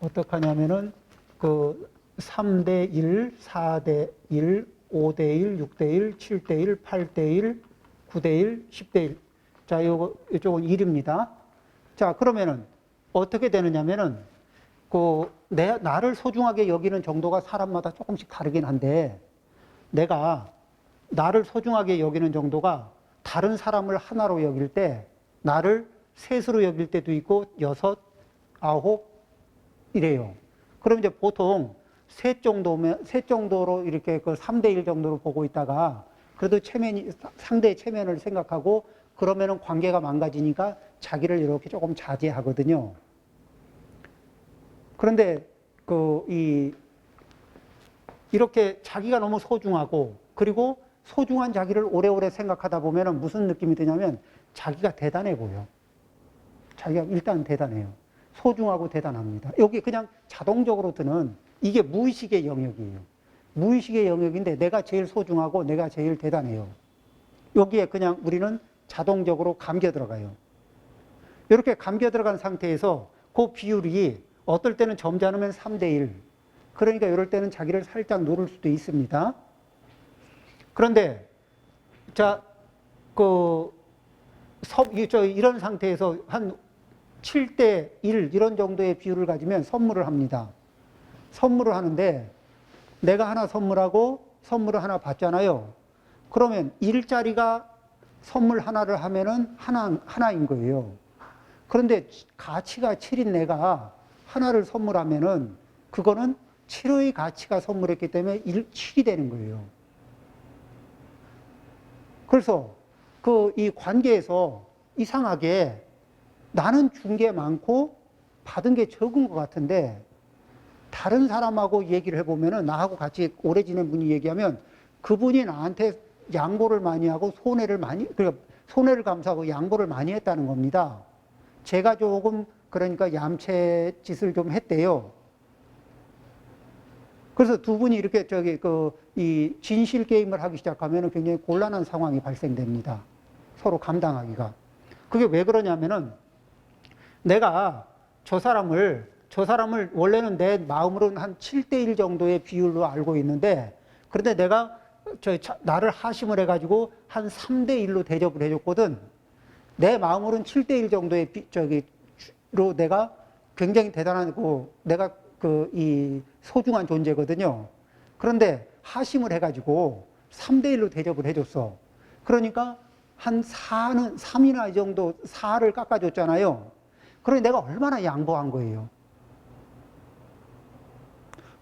어떻게 하냐면은 그 3대 1, 4대 1, 5대 1, 6대 1, 7대 1, 8대 1, 9대 1, 10대 1. 자, 요거, 이쪽은 1입니다. 자, 그러면은 어떻게 되느냐면은 그 내, 나를 소중하게 여기는 정도가 사람마다 조금씩 다르긴 한데 내가 나를 소중하게 여기는 정도가 다른 사람을 하나로 여길 때 나를 셋으로 여길 때도 있고 여섯, 아홉 이래요. 그럼 이제 보통 셋 정도면 셋 정도로 이렇게 그 3대 1 정도로 보고 있다가 그래도 체면이 상대의 체면을 생각하고 그러면은 관계가 망가지니까 자기를 이렇게 조금 자제하거든요. 그런데 그 이 이렇게 자기가 너무 소중하고 그리고 소중한 자기를 오래오래 생각하다 보면은 무슨 느낌이 드냐면 자기가 대단해 보여. 자기가 일단 대단해요. 소중하고 대단합니다. 여기 그냥 자동적으로 드는 이게 무의식의 영역이에요. 무의식의 영역인데 내가 제일 소중하고 내가 제일 대단해요. 여기에 그냥 우리는 자동적으로 감겨 들어가요. 이렇게 감겨 들어간 상태에서 그 비율이 어떨 때는 점잖으면 3대 1. 그러니까 이럴 때는 자기를 살짝 누를 수도 있습니다. 그런데 자, 그 섭, 이런 상태에서 한 7대 1 이런 정도의 비율을 가지면 선물을 합니다. 선물을 하는데 내가 하나 선물하고 선물을 하나 받잖아요. 그러면 일자리가 선물 하나를 하면은 하나, 하나인 거예요. 그런데 가치가 7인 내가 하나를 선물하면은 그거는 7의 가치가 선물했기 때문에 1, 7이 되는 거예요. 그래서 그 이 관계에서 이상하게 나는 준 게 많고 받은 게 적은 것 같은데 다른 사람하고 얘기를 해보면은 나하고 같이 오래 지낸 분이 얘기하면 그분이 나한테 양보를 많이 하고 손해를 많이, 그러니까 손해를 감수하고 양보를 많이 했다는 겁니다. 제가 조금 그러니까 얌체 짓을 좀 했대요. 그래서 두 분이 이렇게 저기 그 이 진실 게임을 하기 시작하면 굉장히 곤란한 상황이 발생됩니다. 서로 감당하기가. 그게 왜 그러냐면은 내가 저 사람을 저 사람을 원래는 내 마음으로는 한 7대 1 정도의 비율로 알고 있는데 그런데 내가 저 차- 나를 하심을 해 가지고 한 3대 1로 대접을 해 줬거든. 내 마음으로는 7대 1 정도의 비, 저기 로 내가 굉장히 대단하고 내가 그 이 소중한 존재거든요. 그런데 하심을 해 가지고 3대 1로 대접을 해 줬어. 그러니까 한 4는, 3이나 이 정도 4를 깎아 줬잖아요. 그러니 내가 얼마나 양보한 거예요.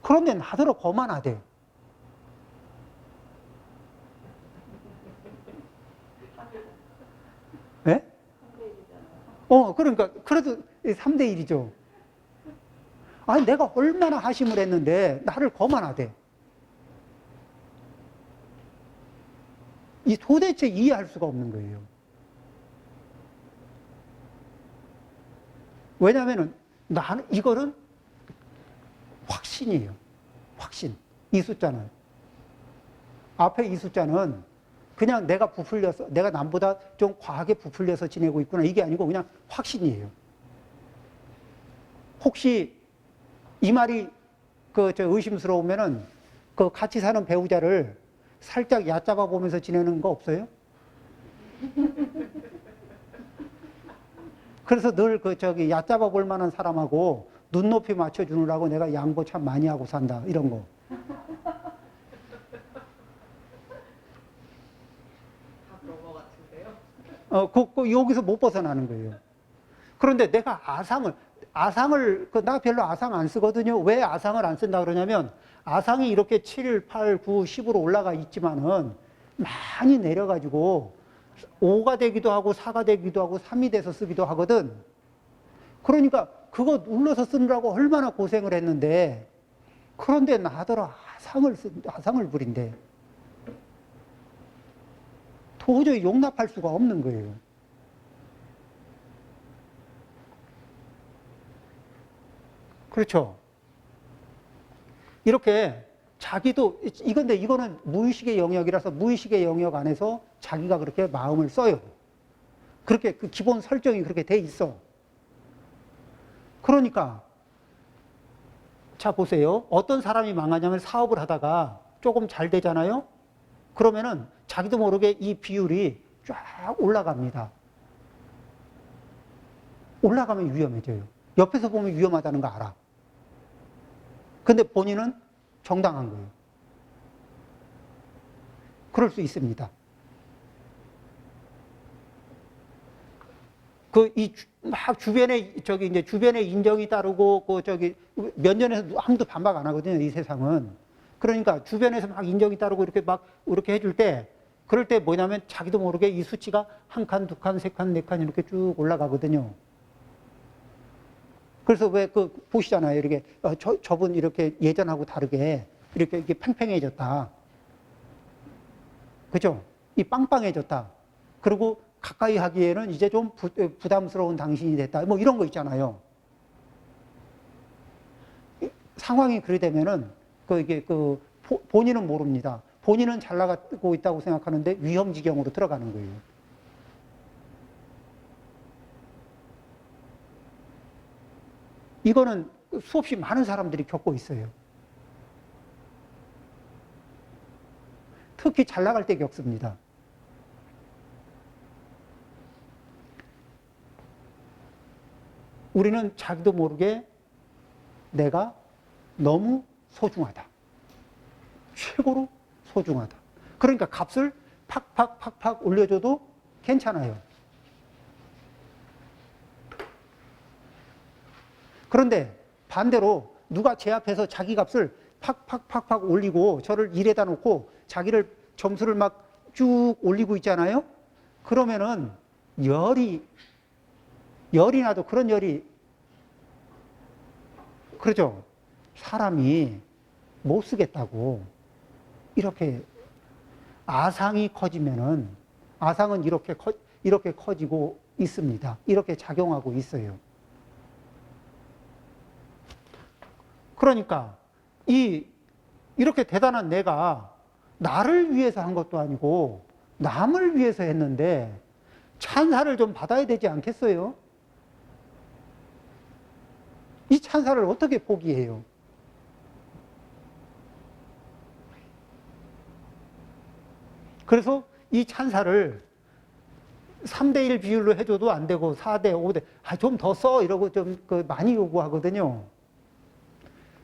그런데 나더러 거만하대. 예? 어, 그러니까, 그래도 3대 1이죠. 아니, 내가 얼마나 하심을 했는데, 나를 거만하대. 이 도대체 이해할 수가 없는 거예요. 왜냐면은, 나는, 이거는 확신이에요. 확신. 이 숫자는. 앞에 이 숫자는 그냥 내가 부풀려서, 내가 남보다 좀 과하게 부풀려서 지내고 있구나. 이게 아니고 그냥 확신이에요. 혹시 이 말이 그 저 의심스러우면은 그 같이 사는 배우자를 살짝 얕잡아 보면서 지내는 거 없어요? 그래서 늘 그 저기 얕잡아 볼 만한 사람하고 눈높이 맞춰 주느라고 내가 양보 참 많이 하고 산다. 이런 거. 어, 그, 그 여기서 못 벗어나는 거예요. 그런데 내가 아상을, 아상을, 그, 나 별로 아상 안 쓰거든요. 왜 아상을 안 쓴다 그러냐면, 아상이 이렇게 7, 8, 9, 10으로 올라가 있지만은, 많이 내려 가지고, 5가 되기도 하고, 4가 되기도 하고, 3이 돼서 쓰기도 하거든. 그러니까, 그거 눌러서 쓰느라고 얼마나 고생을 했는데, 그런데 나더러 아상을 쓴, 아상을 부린대. 도저히 용납할 수가 없는 거예요. 그렇죠. 이렇게 자기도, 이건데 이거는 무의식의 영역이라서 무의식의 영역 안에서 자기가 그렇게 마음을 써요. 그렇게 그 기본 설정이 그렇게 돼 있어. 그러니까 자, 보세요. 어떤 사람이 망하냐면 사업을 하다가 조금 잘 되잖아요? 그러면은 자기도 모르게 이 비율이 쫙 올라갑니다. 올라가면 위험해져요. 옆에서 보면 위험하다는 거 알아. 근데 본인은 정당한 거예요. 그럴 수 있습니다. 그 이 막 주변에 저기 이제 주변에 인정이 따르고 그 저기 면전에서 누- 아무도 반박 안 하거든요 이 세상은 그러니까 주변에서 막 인정이 따르고 이렇게 막 이렇게 해줄 때 그럴 때 뭐냐면 자기도 모르게 이 수치가 한 칸, 두 칸, 세 칸, 네 칸 이렇게 쭉 올라가거든요. 그래서 왜 그 보시잖아요 이렇게 어, 저 저분 이렇게 예전하고 다르게 이렇게 이렇게 팽팽해졌다. 그죠? 이 빵빵해졌다. 그리고 가까이 하기에는 이제 좀 부, 부담스러운 당신이 됐다. 뭐 이런 거 있잖아요. 이- 상황이 그래 되면은 그 이게 그 보- 본인은 모릅니다. 본인은 잘 나가고 있다고 생각하는데 위험 지경으로 들어가는 거예요. 이거는 수없이 많은 사람들이 겪고 있어요. 특히 잘 나갈 때 겪습니다. 우리는 자기도 모르게 내가 너무 소중하다. 최고로 소중하다. 그러니까 값을 팍팍팍팍 올려줘도 괜찮아요. 그런데 반대로 누가 제 앞에서 자기 값을 팍팍팍팍 올리고 저를 일에다 놓고 자기를 점수를 막 쭉 올리고 있잖아요. 그러면은 열이 열이 나도 그런 열이 그러죠. 사람이 못 쓰겠다고 이렇게 아상이 커지면은 아상은 이렇게 커, 이렇게 커지고 있습니다. 이렇게 작용하고 있어요. 그러니까 이 이렇게 대단한 내가 나를 위해서 한 것도 아니고 남을 위해서 했는데 찬사를 좀 받아야 되지 않겠어요? 이 찬사를 어떻게 포기해요? 그래서 이 찬사를 3대1 비율로 해줘도 안 되고 4대, 5대, 아, 좀 더 써! 이러고 좀 그 많이 요구하거든요.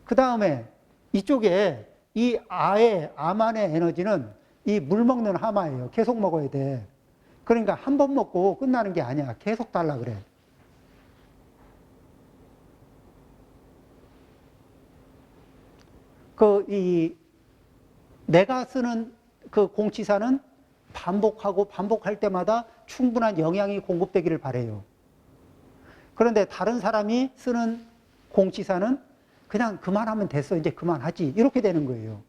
그 다음에 이쪽에 이 아의, 아만의 에너지는 이 물 먹는 하마예요. 계속 먹어야 돼. 그러니까 한 번 먹고 끝나는 게 아니야. 계속 달라 그래. 그, 이, 내가 쓰는 그 공치사는 반복하고 반복할 때마다 충분한 영양이 공급되기를 바래요. 그런데 다른 사람이 쓰는 공치사는 그냥 그만하면 됐어. 이제 그만하지. 이렇게 되는 거예요.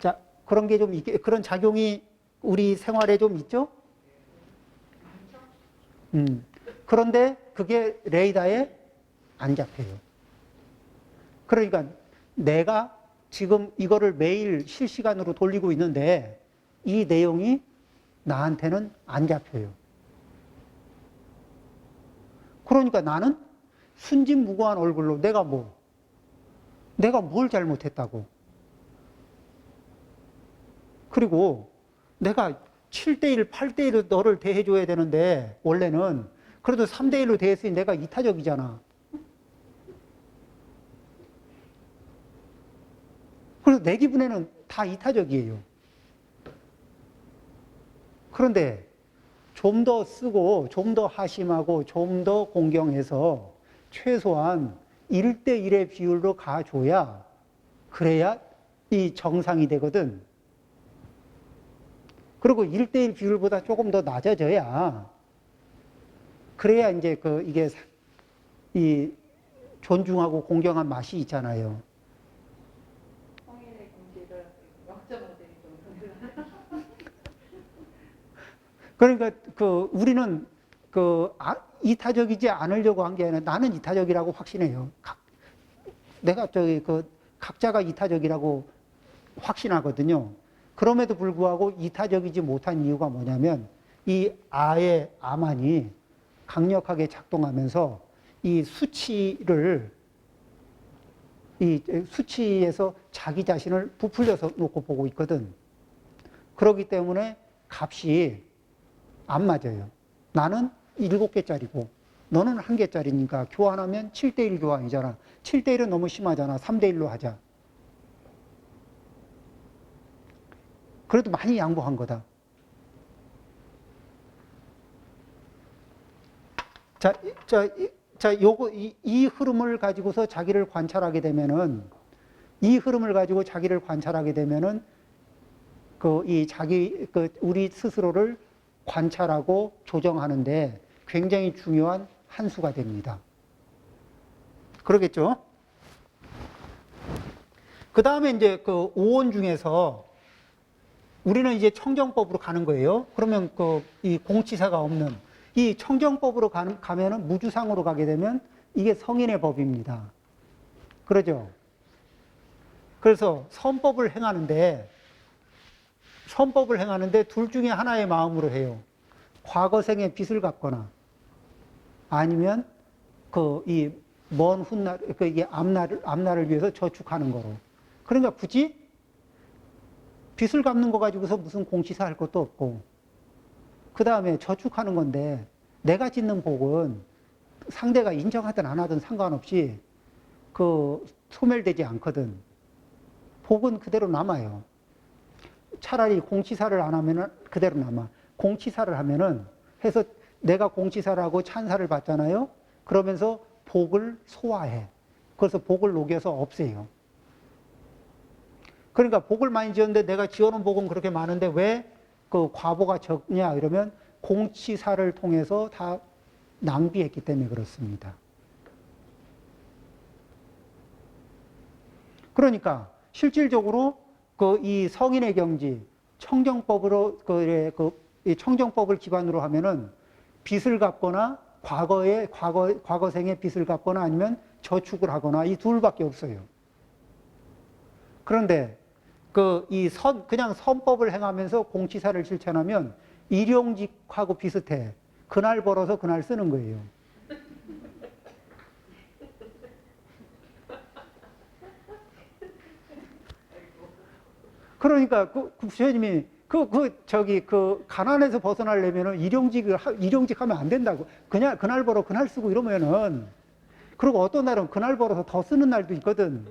자, 그런 게 좀 그런 작용이 우리 생활에 좀 있죠? 음. 그런데 그게 레이더에 안 잡혀요. 그러니까 내가 지금 이거를 매일 실시간으로 돌리고 있는데 이 내용이 나한테는 안 잡혀요. 그러니까 나는 순진무구한 얼굴로 내가 뭐, 내가 뭘 잘못했다고. 그리고 내가 7대1, 8대1로 너를 대해줘야 되는데, 원래는. 그래도 3대 1로 대했으니 내가 이타적이잖아. 그래서 내 기분에는 다 이타적이에요. 그런데 좀 더 쓰고, 좀 더 하심하고, 좀 더 공경해서 최소한 1대 1의 비율로 가줘야, 그래야 이 정상이 되거든. 그리고 1대1 비율보다 조금 더 낮아져야, 그래야 이제 그, 이게, 사- 이 존중하고 공경한 맛이 있잖아요. 성인의 공기를 0.5대 정도. 그러니까 그 우리는 그 아, 이타적이지 않으려고 한 게 아니라 나는 이타적이라고 확신해요. 각, 내가 저기 그 각자가 이타적이라고 확신하거든요. 그럼에도 불구하고 이타적이지 못한 이유가 뭐냐면 이 아의 아만이 강력하게 작동하면서 이 수치를 이 수치에서 자기 자신을 부풀려서 놓고 보고 있거든. 그렇기 때문에 값이 안 맞아요. 나는 일곱 개짜리고 너는 한 개짜리니까 교환하면 7대1 교환이잖아. 7대1은 너무 심하잖아. 3대1로 하자. 그래도 많이 양보한 거다. 자, 이- 자, 이- 자, 요거 이, 이 흐름을 가지고서 자기를 관찰하게 되면은 이 흐름을 가지고 자기를 관찰하게 되면은 그 이 자기 그 우리 스스로를 관찰하고 조정하는데 굉장히 중요한 한 수가 됩니다. 그러겠죠? 그 다음에 이제 그 오원 중에서 우리는 이제 청정법으로 가는 거예요. 그러면 그 이 공치사가 없는 이 청정법으로 가면은 무주상으로 가게 되면 이게 성인의 법입니다. 그러죠? 그래서 선법을 행하는데 선법을 행하는데 둘 중에 하나의 마음으로 해요. 과거생의 빚을 갚거나 아니면 그 이 먼 훗날 그 이게 앞날을 앞날을 위해서 저축하는 거로. 그러니까 굳이 빚을 갚는 거 가지고서 무슨 공치사 할 것도 없고 그 다음에 저축하는 건데 내가 짓는 복은 상대가 인정하든 안 하든 상관없이 그 소멸되지 않거든. 복은 그대로 남아요. 차라리 공치사를 안 하면은 그대로 남아. 공치사를 하면은 해서 내가 공치사를 하고 찬사를 받잖아요. 그러면서 복을 소화해. 그래서 복을 녹여서 없애요. 그러니까 복을 많이 지었는데 내가 지어놓은 복은 그렇게 많은데 왜 그 과보가 적냐 이러면 공치사를 통해서 다 낭비했기 때문에 그렇습니다. 그러니까 실질적으로 그 이 성인의 경지 청정법으로 그이 청정법을 기반으로 하면은 빚을 갚거나 과거에 과거 과거생의 빚을 갚거나 아니면 저축을 하거나 이 둘밖에 없어요. 그런데 그 이 선 그냥 선법을 행하면서 공치사를 실천하면 일용직하고 비슷해. 그날 벌어서 그날 쓰는 거예요. 그러니까 그, 그 부처님이 그, 그, 저기, 그, 가난에서 벗어나려면은 일용직을, 하- 일용직 하면 안 된다고. 그냥, 그날 벌어, 그날 쓰고 이러면은, 그리고 어떤 날은 그날 벌어서 더 쓰는 날도 있거든.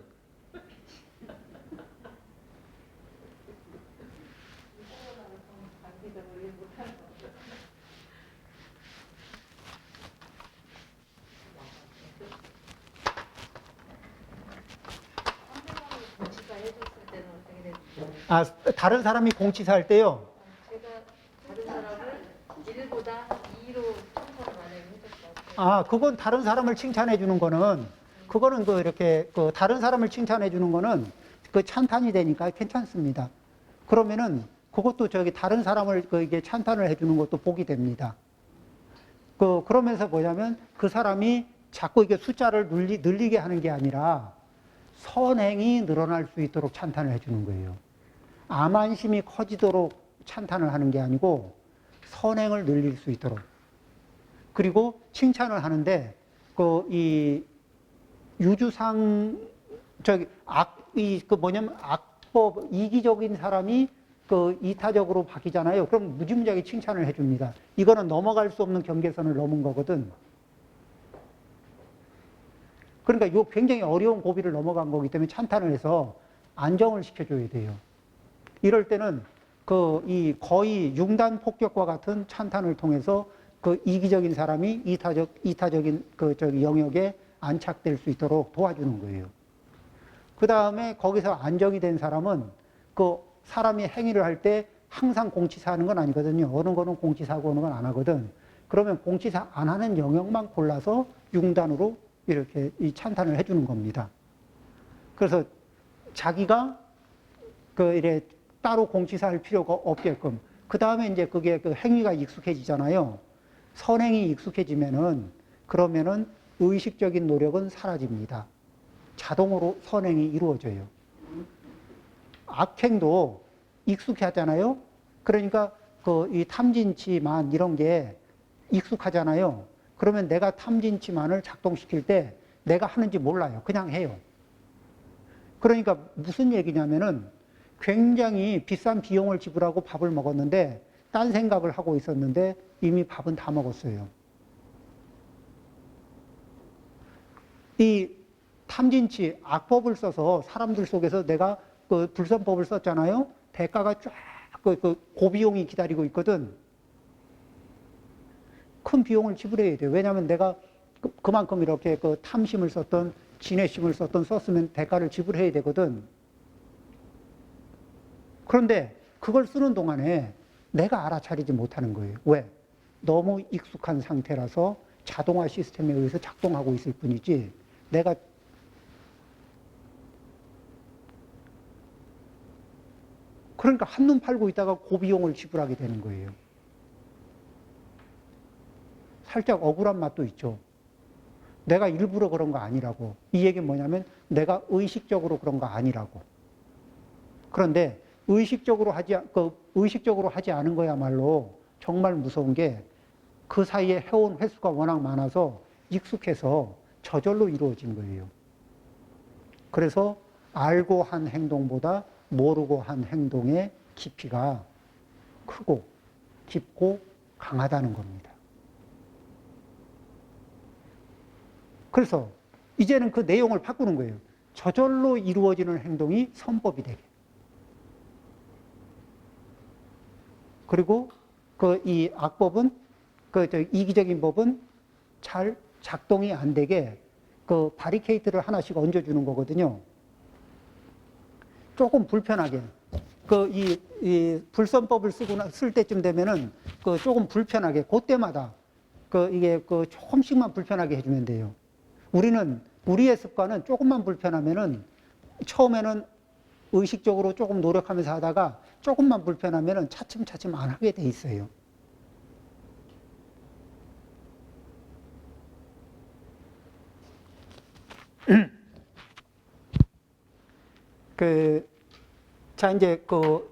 공치사 해줬을 때는 어떻게 됐죠? 아, 다른 사람이 공치사 할 때요. 제가 다른 사람을 1보다 2로 칭찬을 만약에 해줬다. 아, 그건 다른 사람을 칭찬해 주는 거는, 그거는 그 이렇게, 그 다른 사람을 칭찬해 주는 거는 그 찬탄이 되니까 괜찮습니다. 그러면은 그것도 저기 다른 사람을 그 이게 찬탄을 해 주는 것도 복이 됩니다. 그, 그러면서 뭐냐면 그 사람이 자꾸 이게 숫자를 늘리, 늘리게 하는 게 아니라 선행이 늘어날 수 있도록 찬탄을 해 주는 거예요. 암안심이 커지도록 찬탄을 하는 게 아니고 선행을 늘릴 수 있도록. 그리고 칭찬을 하는데 그 이 유주상 저기 악이 그 뭐냐면 악법 이기적인 사람이 그 이타적으로 바뀌잖아요. 그럼 무지무지하게 칭찬을 해줍니다. 이거는 넘어갈 수 없는 경계선을 넘은 거거든. 그러니까 요 굉장히 어려운 고비를 넘어간 거기 때문에 찬탄을 해서 안정을 시켜줘야 돼요. 이럴 때는 그 이 거의 융단 폭격과 같은 찬탄을 통해서 그 이기적인 사람이 이타적 이타적인 그 저기 영역에 안착될 수 있도록 도와주는 거예요. 그 다음에 거기서 안정이 된 사람은 그 사람이 행위를 할 때 항상 공치사 하는 건 아니거든요. 어느 거는 공치사고 어느 건 안 하거든. 그러면 공치사 안 하는 영역만 골라서 융단으로 이렇게 이 찬탄을 해주는 겁니다. 그래서 자기가 그 이래 따로 공치사 할 필요가 없게끔 그 다음에 이제 그게 그 행위가 익숙해지잖아요. 선행이 익숙해지면은 그러면은 의식적인 노력은 사라집니다. 자동으로 선행이 이루어져요. 악행도 익숙하잖아요. 그러니까 그 이 탐진치만 이런 게 익숙하잖아요. 그러면 내가 탐진치만을 작동시킬 때 내가 하는지 몰라요. 그냥 해요. 그러니까 무슨 얘기냐면은 굉장히 비싼 비용을 지불하고 밥을 먹었는데 딴 생각을 하고 있었는데 이미 밥은 다 먹었어요. 이 탐진치 악법을 써서 사람들 속에서 내가 그 불선법을 썼잖아요. 대가가 쫙그 그 고비용이 기다리고 있거든. 큰 비용을 지불해야 돼요. 왜냐하면 내가 그, 그만큼 이렇게 그 탐심을 썼던 진해심을 썼던 썼으면 대가를 지불해야 되거든. 그런데 그걸 쓰는 동안에 내가 알아차리지 못하는 거예요. 왜? 너무 익숙한 상태라서 자동화 시스템에 의해서 작동하고 있을 뿐이지 내가 그러니까 한눈 팔고 있다가 고비용을 지불하게 되는 거예요. 살짝 억울한 맛도 있죠. 내가 일부러 그런 거 아니라고. 이 얘기는 뭐냐면 내가 의식적으로 그런 거 아니라고. 그런데 의식적으로 하지, 않- 그 의식적으로 하지 않은 거야말로 정말 무서운 게 그 사이에 해온 횟수가 워낙 많아서 익숙해서 저절로 이루어진 거예요. 그래서 알고 한 행동보다 모르고 한 행동의 깊이가 크고 깊고 강하다는 겁니다. 그래서 이제는 그 내용을 바꾸는 거예요. 저절로 이루어지는 행동이 선법이 되게. 그리고 그 이 악법은 그저 이기적인 법은 잘 작동이 안 되게 그 바리케이트를 하나씩 얹어주는 거거든요. 조금 불편하게. 그이 이 불선법을 쓰고 나- 쓸 때쯤 되면은 그 조금 불편하게 그때마다 그 이게 그 조금씩만 불편하게 해주면 돼요. 우리는 우리의 습관은 조금만 불편하면은 처음에는 의식적으로 조금 노력하면서 하다가 조금만 불편하면은 차츰차츰 안 하게 돼 있어요. 그, 자, 이제 그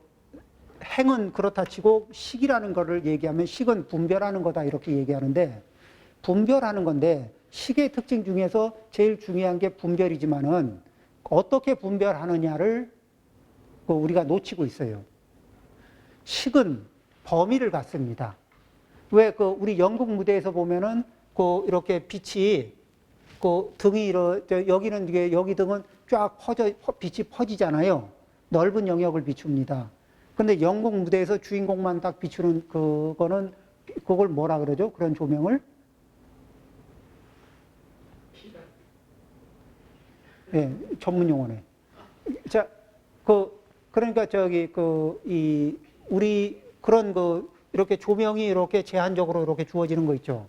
행은 그렇다 치고 식이라는 거를 얘기하면 식은 분별하는 거다 이렇게 얘기하는데 분별하는 건데 식의 특징 중에서 제일 중요한 게 분별이지만은 어떻게 분별하느냐를 그 우리가 놓치고 있어요. 식은 범위를 갖습니다. 왜 그 우리 연극 무대에서 보면은 그 이렇게 빛이 그 등이 이러 저 여기는 이게 여기 등은 쫙 퍼져 퍼- 빛이 퍼지잖아요. 넓은 영역을 비춥니다. 근데 연극 무대에서 주인공만 딱 비추는 그거는 그걸 뭐라 그러죠? 그런 조명을 예, 전문 용어네. 자, 그 그러니까 저기 그이 우리 그런 그 이렇게 조명이 이렇게 제한적으로 이렇게 주어지는 거 있죠.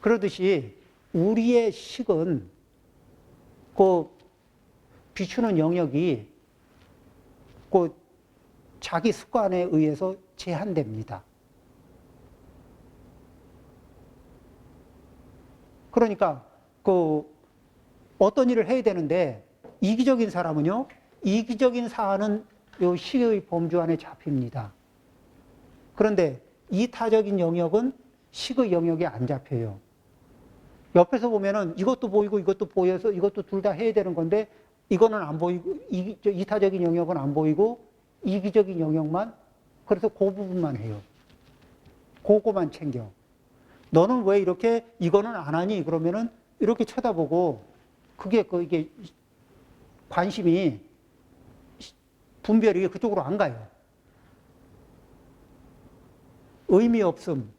그러듯이 우리의 식은 그 비추는 영역이 그 자기 습관에 의해서 제한됩니다. 그러니까 그 어떤 일을 해야 되는데 이기적인 사람은요, 이기적인 사안은 요 시의 범주 안에 잡힙니다. 그런데 이타적인 영역은 식의 영역에 안 잡혀요. 옆에서 보면은 이것도 보이고 이것도 보여서 이것도 둘 다 해야 되는 건데 이거는 안 보이고 이, 저 이타적인 영역은 안 보이고 이기적인 영역만 그래서 그 부분만 해요. 그거만 챙겨. 너는 왜 이렇게 이거는 안 하니? 그러면은 이렇게 쳐다보고 그게 그 이게 관심이 분별이 그쪽으로 안 가요. 의미 없음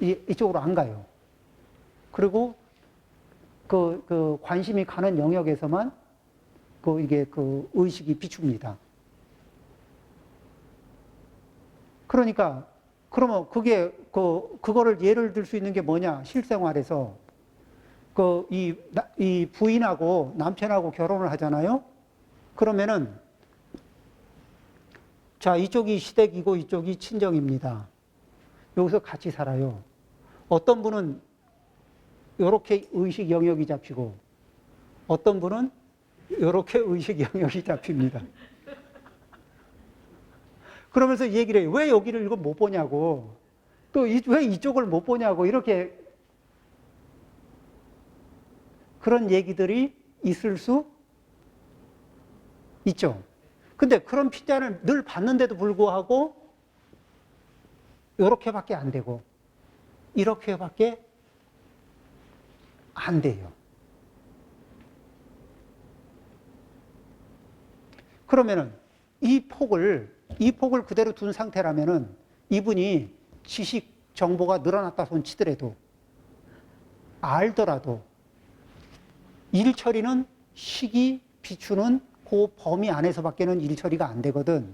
이, 이쪽으로 안 가요. 그리고 그, 그 관심이 가는 영역에서만 그 이게 그 의식이 비춥니다. 그러니까 그러면 그게 그 그거를 예를 들 수 있는 게 뭐냐 실생활에서 그 이 이 부인하고 남편하고 결혼을 하잖아요. 그러면은 자 이쪽이 시댁이고 이쪽이 친정입니다. 여기서 같이 살아요. 어떤 분은 이렇게 의식 영역이 잡히고 어떤 분은 이렇게 의식 영역이 잡힙니다. 그러면서 얘기를 해요. 왜 여기를 이거 못 보냐고. 또 왜 이쪽을 못 보냐고. 이렇게 그런 얘기들이 있을 수 있죠. 근데 그런 피자를 늘 받는데도 불구하고 이렇게밖에 안 되고 이렇게밖에 안 돼요. 그러면은 이 폭을 이 폭을 그대로 둔 상태라면은 이분이 지식 정보가 늘어났다 손 치더라도 알더라도 일 처리는 시기 비추는 그 범위 안에서밖에는 일 처리가 안 되거든.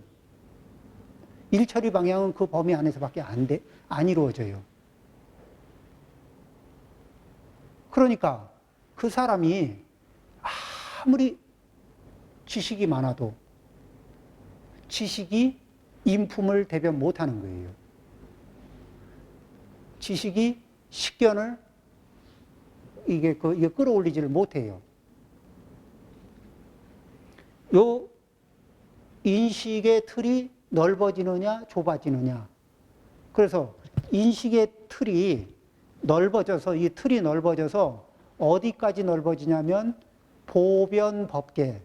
일 처리 방향은 그 범위 안에서밖에 안 돼, 안 이루어져요. 그러니까 그 사람이 아무리 지식이 많아도 지식이 인품을 대변 못 하는 거예요. 지식이 식견을 이게 그 이게 끌어올리지를 못해요. 요 인식의 틀이 넓어지느냐 좁아지느냐. 그래서 인식의 틀이 넓어져서 이 틀이 넓어져서 어디까지 넓어지냐면 보변 법계,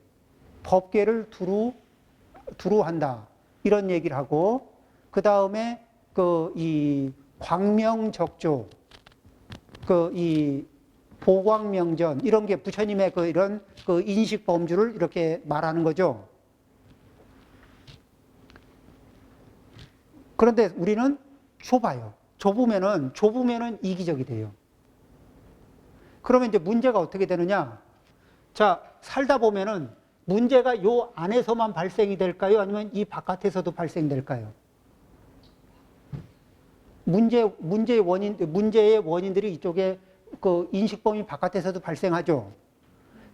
법계를 두루 두루 한다 이런 얘기를 하고 그 다음에 그 이 광명적조, 그 이 보광명전 이런 게 부처님의 그 이런 그 인식 범주를 이렇게 말하는 거죠. 그런데 우리는 좁아요. 좁으면은 좁으면은 이기적이 돼요. 그러면 이제 문제가 어떻게 되느냐? 자, 살다 보면은 문제가 요 안에서만 발생이 될까요? 아니면 이 바깥에서도 발생될까요? 문제 문제의 원인 문제의 원인들이 이쪽에 그 인식 범위 바깥에서도 발생하죠.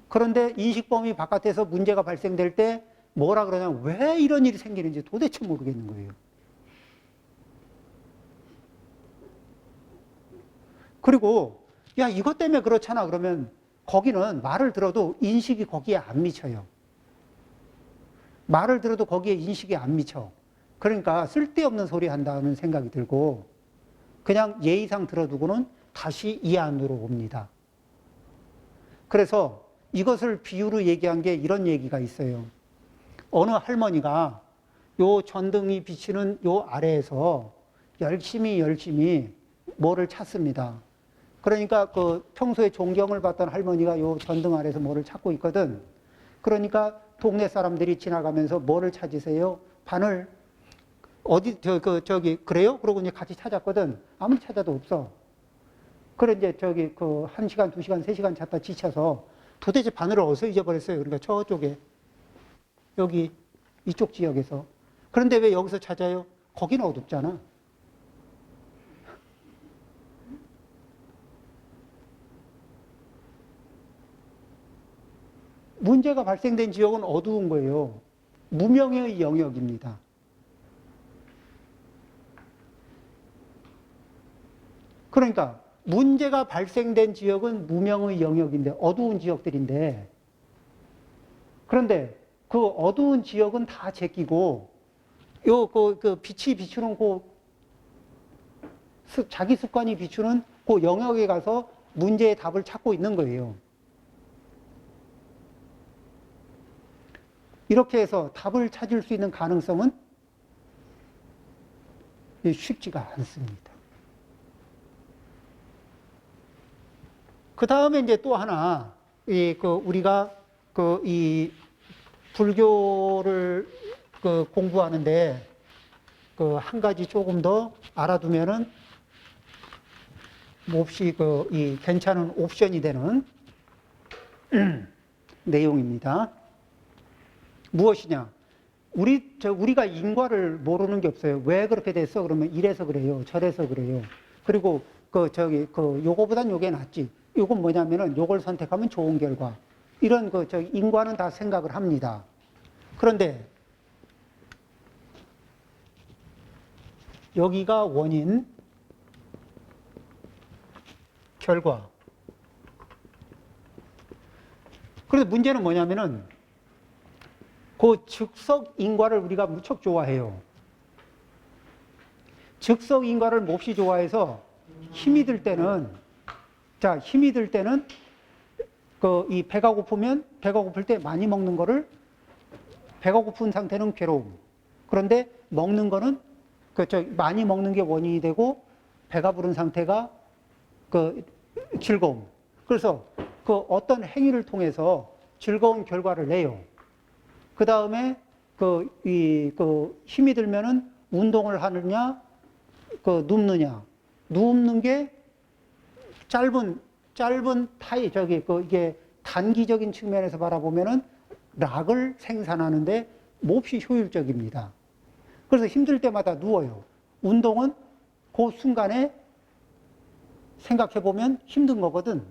그런데 인식 범위 바깥에서 문제가 발생될 때 뭐라 그러냐면 왜 이런 일이 생기는지 도대체 모르겠는 거예요. 그리고 야 이것 때문에 그렇잖아 그러면 거기는 말을 들어도 인식이 거기에 안 미쳐요. 말을 들어도 거기에 인식이 안 미쳐. 그러니까 쓸데없는 소리 한다는 생각이 들고 그냥 예의상 들어두고는 다시 이 안으로 옵니다. 그래서 이것을 비유로 얘기한 게 이런 얘기가 있어요. 어느 할머니가 요 전등이 비치는 요 아래에서 열심히 열심히 뭐를 찾습니다. 그러니까 그 평소에 존경을 받던 할머니가 요 전등 아래서 뭐를 찾고 있거든. 그러니까 동네 사람들이 지나가면서 뭐를 찾으세요? 바늘. 어디, 저, 그, 저기, 그래요? 그러고 이제 같이 찾았거든. 아무리 찾아도 없어. 그래, 이제 저기, 그, 한 시간, 두 시간, 세 시간 찾다 지쳐서 도대체 바늘을 어디서 잊어버렸어요? 그러니까 저쪽에. 여기, 이쪽 지역에서. 그런데 왜 여기서 찾아요? 거기는 어둡잖아. 문제가 발생된 지역은 어두운 거예요. 무명의 영역입니다. 그러니까 문제가 발생된 지역은 무명의 영역인데 어두운 지역들인데 그런데 그 어두운 지역은 다 제끼고 요그 그 빛이 비추는 그 습- 자기 습관이 비추는 그 영역에 가서 문제의 답을 찾고 있는 거예요. 이렇게 해서 답을 찾을 수 있는 가능성은 쉽지가 않습니다. 그 다음에 이제 또 하나, 이, 그, 우리가 그, 이, 불교를 그 공부하는데 그 한 가지 조금 더 알아두면은 몹시 그, 이 괜찮은 옵션이 되는 내용입니다. 무엇이냐? 우리, 저, 우리가 인과를 모르는 게 없어요. 왜 그렇게 됐어? 그러면 이래서 그래요. 저래서 그래요. 그리고 그, 저기, 그, 요거보단 요게 낫지. 요건 뭐냐면은 요걸 선택하면 좋은 결과. 이런 그, 저, 인과는 다 생각을 합니다. 그런데 여기가 원인, 결과. 그런데 문제는 뭐냐면은 그 즉석 인과를 우리가 무척 좋아해요. 즉석 인과를 몹시 좋아해서 힘이 들 때는 자 힘이 들 때는 그 이 배가 고프면 배가 고플 때 많이 먹는 거를 배가 고픈 상태는 괴로움. 그런데 먹는 거는 그저 많이 먹는 게 원인이 되고 배가 부른 상태가 그 즐거움. 그래서 그 어떤 행위를 통해서 즐거운 결과를 내요. 그 다음에 그 이 그 힘이 들면은 운동을 하느냐, 그 눕느냐. 눕는 게 짧은 짧은 타이 저기 그 이게 단기적인 측면에서 바라보면은 락을 생산하는데 몹시 효율적입니다. 그래서 힘들 때마다 누워요. 운동은 그 순간에 생각해 보면 힘든 거거든.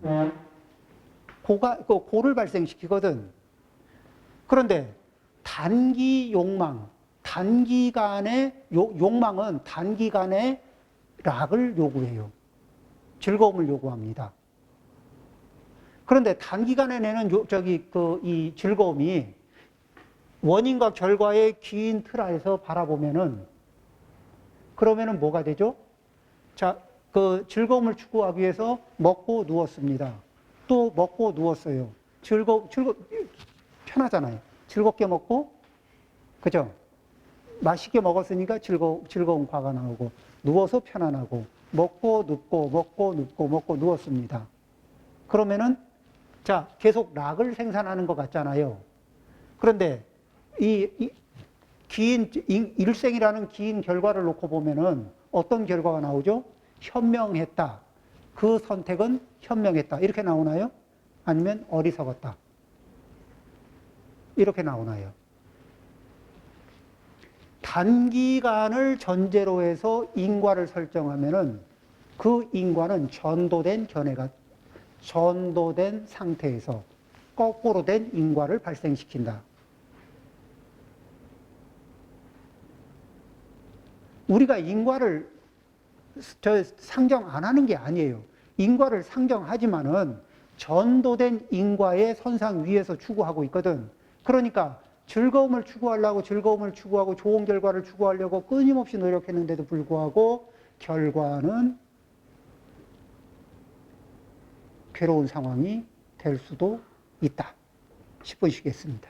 고가 그 고를 발생시키거든. 그런데 단기 욕망, 단기간의 요- 욕망은 단기간에 락을 요구해요. 즐거움을 요구합니다. 그런데 단기간에 내는 요- 저기 그 이 즐거움이 원인과 결과의 긴틀 안에서 바라보면은 그러면은 뭐가 되죠? 자, 그 즐거움을 추구하기 위해서 먹고 누웠습니다. 또 먹고 누웠어요. 즐거 즐거 편하잖아요. 즐겁게 먹고 그죠? 맛있게 먹었으니까 즐거 즐거운 과가 나오고 누워서 편안하고 먹고 눕고 먹고 눕고 먹고 누웠습니다. 그러면은 자 계속 락을 생산하는 것 같잖아요. 그런데 이, 이 긴 일생이라는 긴 결과를 놓고 보면은 어떤 결과가 나오죠? 현명했다. 그 선택은 현명했다. 이렇게 나오나요? 아니면 어리석었다. 이렇게 나오나요? 단기간을 전제로 해서 인과를 설정하면은 그 인과는 전도된 견해가 전도된 상태에서 거꾸로 된 인과를 발생시킨다. 우리가 인과를 저 상정 안 하는 게 아니에요. 인과를 상정하지만은 전도된 인과의 선상 위에서 추구하고 있거든. 그러니까 즐거움을 추구하려고 즐거움을 추구하고 좋은 결과를 추구하려고 끊임없이 노력했는데도 불구하고 결과는 괴로운 상황이 될 수도 있다. 10분 쉬겠습니다.